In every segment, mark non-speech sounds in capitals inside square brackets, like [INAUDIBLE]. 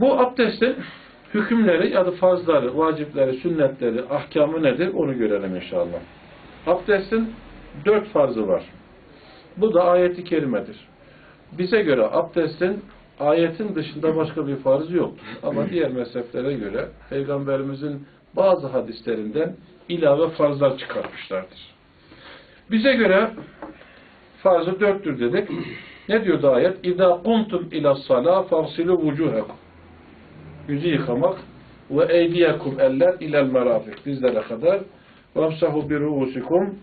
Bu abdestin hükümleri ya da farzları, vacipleri, sünnetleri, ahkamı nedir onu görelim inşallah. Abdestin dört farzı var. Bu da ayeti kerimedir. Bize göre abdestin ayetin dışında başka bir farzı yoktur. Ama diğer mezheplere göre Peygamberimizin bazı hadislerinden ilave farzlar çıkartmışlardır. Bize göre farzı dörttür dedik. Ne diyordu ayet? İza kuntum ila sala fagsilu vucuhakum. Yüzü yıkamak ve eydiyekum eller ilel merafik. Dizlere kadar. Vamsahu bi ruusikum.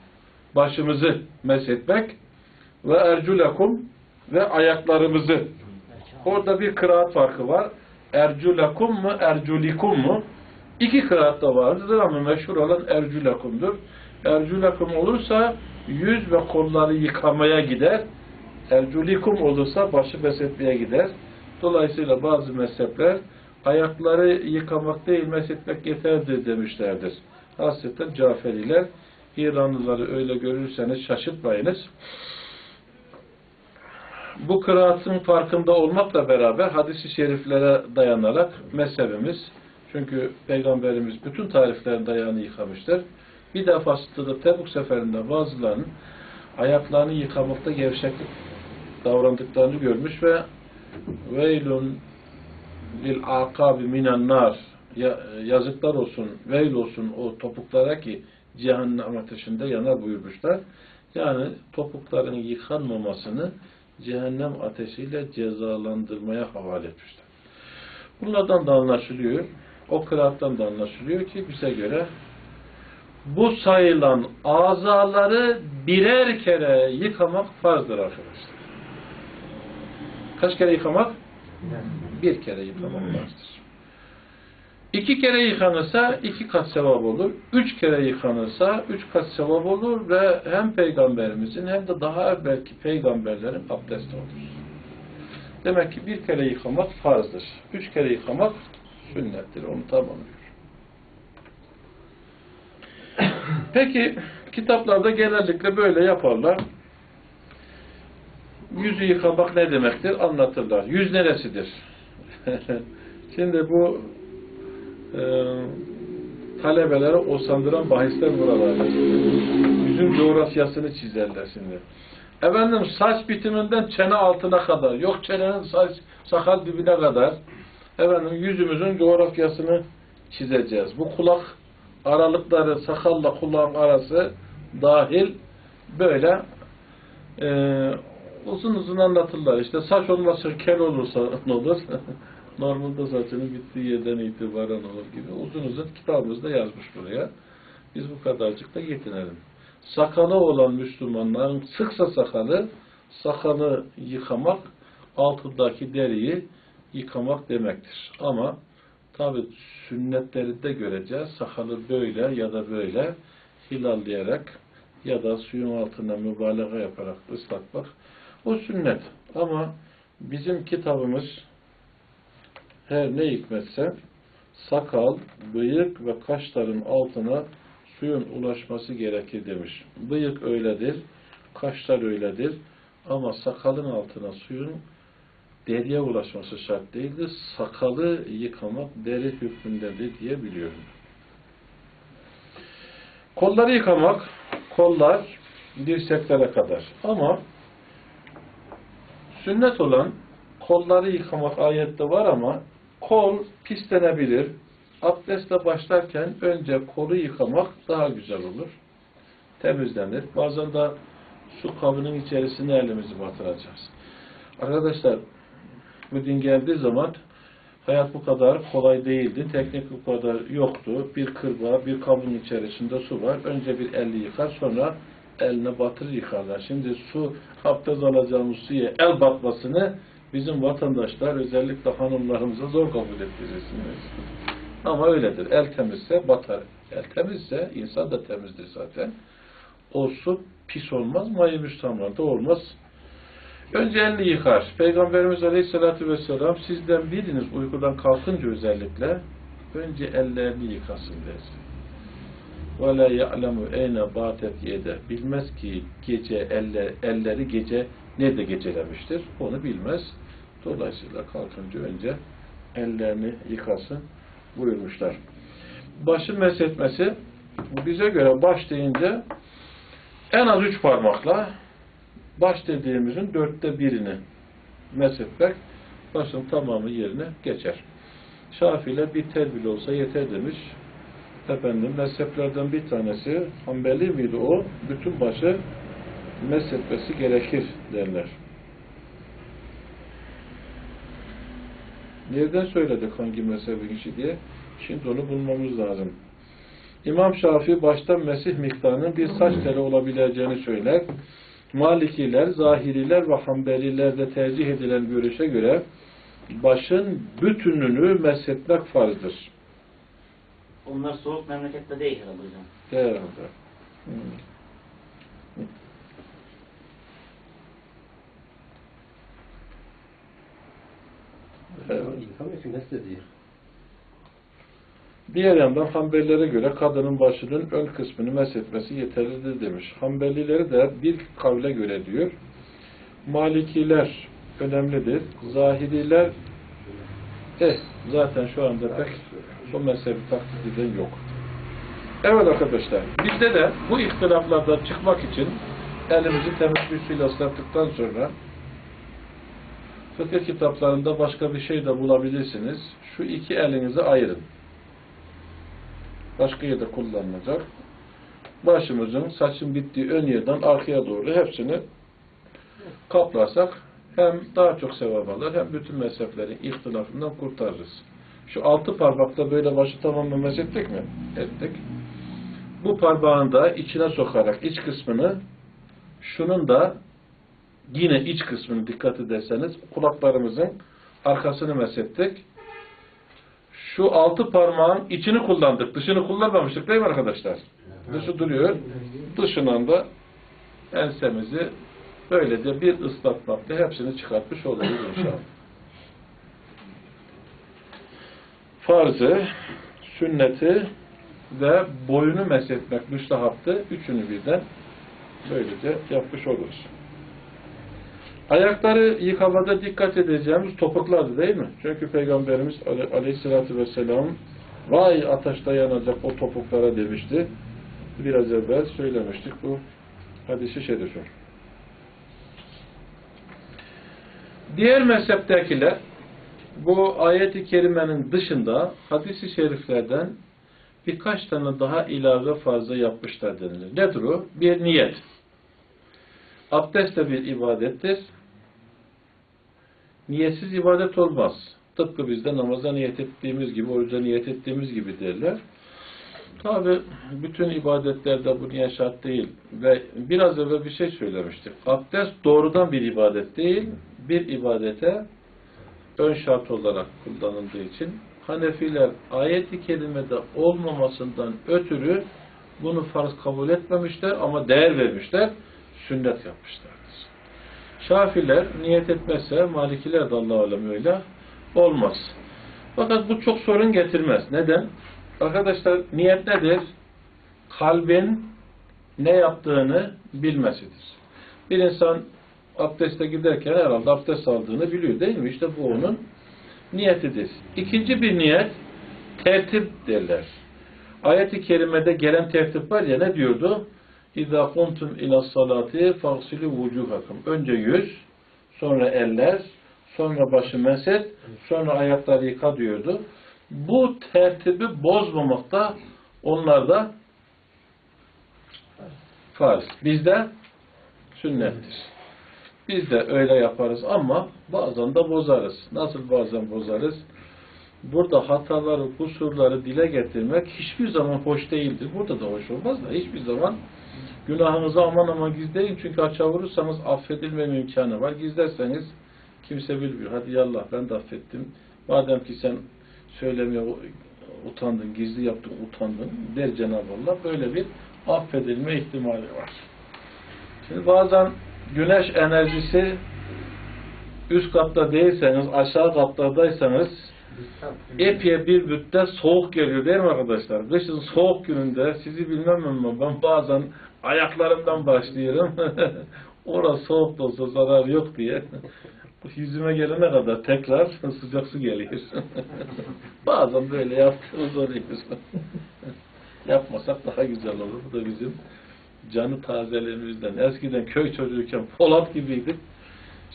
Başımızı meshetmek ve erculakum ve ayaklarımızı. Orada bir kıraat farkı var. Erculakum mu, erculikum mu? İki kıraat da vardır ama meşhur olan erculakumdur. Erculakum olursa yüz ve kolları yıkamaya gider. Erculikum olursa başı meshetmeye gider. Dolayısıyla bazı mezhepler ayakları yıkamak değil meshetmek yeterdir demişlerdir. Hasreten Caferiler İranlıları öyle görürseniz şaşırtmayınız. Bu kıraatın farkında olmakla beraber hadisi şeriflere dayanarak mezhebimiz çünkü Peygamberimiz bütün tariflerinde ayağını yıkamıştır. Bir defasında da Tebuk seferinde bazılarının ayaklarını yıkamakta gevşeklik davrandıklarını görmüş ve veylun lil akabi minen nar Ya- yazıklar olsun, veil olsun o topuklara ki cehennem ateşinde yanar buyurmuşlar. Yani topukların yıkanmamasını cehennem ateşiyle cezalandırmaya havale etmişler. Bunlardan da anlaşılıyor, o kıraattan da anlaşılıyor ki bize göre bu sayılan azaları birer kere yıkamak farzdır arkadaşlar. Kaç kere yıkamak? Bir kere yıkamak. İki kere yıkanırsa iki kat sevap olur. Üç kere yıkanırsa üç kat sevap olur ve hem peygamberimizin hem de daha evvelki peygamberlerin abdesti olur. Demek ki bir kere yıkamak farzdır. Üç kere yıkamak sünnettir. Onu tamamlıyor. Peki kitaplarda genellikle böyle yaparlar. Yüzü yıkamak ne demektir? Anlatırlar. Yüz neresidir? [LAUGHS] Şimdi bu e, talebelere osandıran bahisler buralarda. Yüzün coğrafyasını çizerler şimdi. Efendim saç bitiminden çene altına kadar, yok çenenin saç, sakal dibine kadar efendim yüzümüzün coğrafyasını çizeceğiz. Bu kulak aralıkları, sakalla kulağın arası dahil böyle e, uzun uzun anlatırlar. İşte saç olmasa kel olursa ne olur? [LAUGHS] Normalde saçının bittiği yerden itibaren olur gibi. Uzun uzun kitabımızda yazmış buraya. Biz bu kadarcık da yetinelim. Sakalı olan Müslümanların sıksa sakalı, sakalı yıkamak, altındaki deriyi yıkamak demektir. Ama tabi sünnetleri de göreceğiz. Sakalı böyle ya da böyle hilallayarak ya da suyun altına mübalağa yaparak ıslatmak o sünnet. Ama bizim kitabımız her ne hikmetse sakal, bıyık ve kaşların altına suyun ulaşması gerekir demiş. Bıyık öyledir, kaşlar öyledir ama sakalın altına suyun deriye ulaşması şart değildir. Sakalı yıkamak deri hükmündedir diye biliyorum. Kolları yıkamak, kollar dirseklere kadar. Ama sünnet olan kolları yıkamak ayette var ama kol pislenebilir. Abdestle başlarken önce kolu yıkamak daha güzel olur. Temizlenir. Bazen de su kabının içerisine elimizi batıracağız. Arkadaşlar bu din geldiği zaman hayat bu kadar kolay değildi. Teknik bu kadar yoktu. Bir kırbağa, bir kabın içerisinde su var. Önce bir elli yıkar, sonra eline batırır yıkarlar. Şimdi su, abdest alacağımız suya el batmasını bizim vatandaşlar, özellikle hanımlarımıza zor kabul ettirirsiniz. Ama öyledir. El temizse batar. El temizse insan da temizdir zaten. O su pis olmaz, mayı müstamlarda olmaz. Önce elini yıkar. Peygamberimiz Aleyhisselatü Vesselam sizden biriniz uykudan kalkınca özellikle önce ellerini yıkasın ve la ya'lemu eyne batet yede. Bilmez ki gece elle, elleri gece nerede gecelemiştir. Onu bilmez. Dolayısıyla kalkınca önce ellerini yıkasın buyurmuşlar. Başı meshetmesi bize göre baş deyince en az üç parmakla baş dediğimizin dörtte birini meshetmek başın tamamı yerine geçer. Şafii'yle bir tel olsa yeter demiş. Efendim mezheplerden bir tanesi Hanbeli miydi o? Bütün başı meshetmesi gerekir derler. Nereden söyledik hangi mezhebin işi diye? Şimdi onu bulmamız lazım. İmam Şafii baştan Mesih miktarının bir saç teli olabileceğini söyler. Malikiler, Zahiriler ve Hanbelilerde tercih edilen görüşe göre başın bütününü meshetmek farzdır. Onlar soğuk memlekette değil herhalde hocam. Herhalde. Hmm. Diğer yandan Hanbelilere göre kadının başının ön kısmını meshetmesi yeterlidir demiş. Hanbelileri de bir kavle göre diyor. Malikiler önemlidir. Zahiriler eh zaten şu anda pek bu mezhebi taklit eden yok. Evet arkadaşlar, bizde de bu ihtilaflardan çıkmak için elimizi temiz bir suyla ıslattıktan sonra fıkıh kitaplarında başka bir şey de bulabilirsiniz. Şu iki elinizi ayırın. Başka yerde kullanılacak. Başımızın, saçın bittiği ön yerden arkaya doğru hepsini kaplarsak hem daha çok sevap alır hem bütün mezheplerin ihtilafından kurtarırız. Şu altı parmakla böyle başı tamamen meshettik mi? Ettik. Bu parmağın da içine sokarak iç kısmını şunun da yine iç kısmını dikkat ederseniz kulaklarımızın arkasını meshettik. Şu altı parmağın içini kullandık. Dışını kullanmamıştık değil mi arkadaşlar? Dışı duruyor. Dışından da ensemizi böylece bir ıslatmakla hepsini çıkartmış oluruz inşallah. Farzı, sünneti ve boyunu meshetmek müstahaptı. Üçünü birden böylece yapmış oluruz. Ayakları yıkamada dikkat edeceğimiz topuklardı değil mi? Çünkü Peygamberimiz Ale- Aleyhisselatü Vesselam vay ateşte yanacak o topuklara demişti. Biraz evvel söylemiştik bu hadisi şerifi. Diğer mezheptekiler bu ayet-i kerimenin dışında hadisi şeriflerden birkaç tane daha ilave fazla yapmışlar denilir. Nedir o? Bir niyet. Abdest de bir ibadettir. Niyetsiz ibadet olmaz. Tıpkı bizde namaza niyet ettiğimiz gibi, oruca niyet ettiğimiz gibi derler. Tabi bütün ibadetlerde bu niyet şart değil. Ve biraz evvel bir şey söylemiştik. Abdest doğrudan bir ibadet değil, bir ibadete ön şart olarak kullanıldığı için Hanefiler ayet-i kerimede olmamasından ötürü bunu farz kabul etmemişler ama değer vermişler, sünnet yapmışlardır. Şafiler niyet etmezse, Malikiler de Allah alem öyle olmaz. Fakat bu çok sorun getirmez. Neden? Arkadaşlar niyet nedir? Kalbin ne yaptığını bilmesidir. Bir insan abdeste giderken herhalde abdest aldığını biliyor değil mi? İşte bu onun niyetidir. İkinci bir niyet tertip derler. Ayet-i kerimede gelen tertip var ya ne diyordu? İzâ kuntum ila salati fagsilü vucuhakum. Önce yüz, sonra eller, sonra başı meset, sonra ayakları yıka diyordu. Bu tertibi bozmamakta onlarda farz. Bizde sünnettir. Biz de öyle yaparız ama bazen de bozarız. Nasıl bazen bozarız? Burada hataları, kusurları dile getirmek hiçbir zaman hoş değildir. Burada da hoş olmaz da hiçbir zaman günahınızı aman aman gizleyin. Çünkü açığa vurursanız affedilmeme imkanı var. Gizlerseniz kimse bilmiyor. Hadi yallah ben de affettim. Madem ki sen söylemeye utandın, gizli yaptın, utandın der Cenab-ı Allah. Böyle bir affedilme ihtimali var. Şimdi bazen güneş enerjisi üst katta değilseniz, aşağı katlardaysanız epey bir müddet soğuk geliyor değil mi arkadaşlar? Kışın soğuk gününde sizi bilmem ama ben bazen ayaklarımdan başlıyorum. [LAUGHS] Orası soğuk da olsa zarar yok diye. Yüzüme gelene kadar tekrar [LAUGHS] sıcak su geliyor. [LAUGHS] Bazen böyle yaptığımız oluyor. Yapmasak daha güzel olur. Bu da bizim canı tazeliğimizden. Eskiden köy çocuğuyken Polat gibiydik.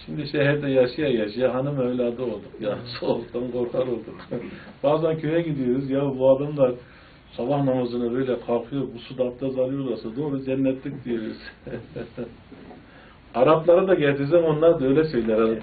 Şimdi şehirde yaşaya yaşaya hanım evladı olduk. Ya soğuktan korkar olduk. [LAUGHS] Bazen köye gidiyoruz. Ya bu adamlar sabah namazına böyle kalkıyor. Bu suda abdest alıyorlarsa doğru cennetlik diyoruz. [LAUGHS] Araplara da getirsem onlar da öyle söyler. [LAUGHS]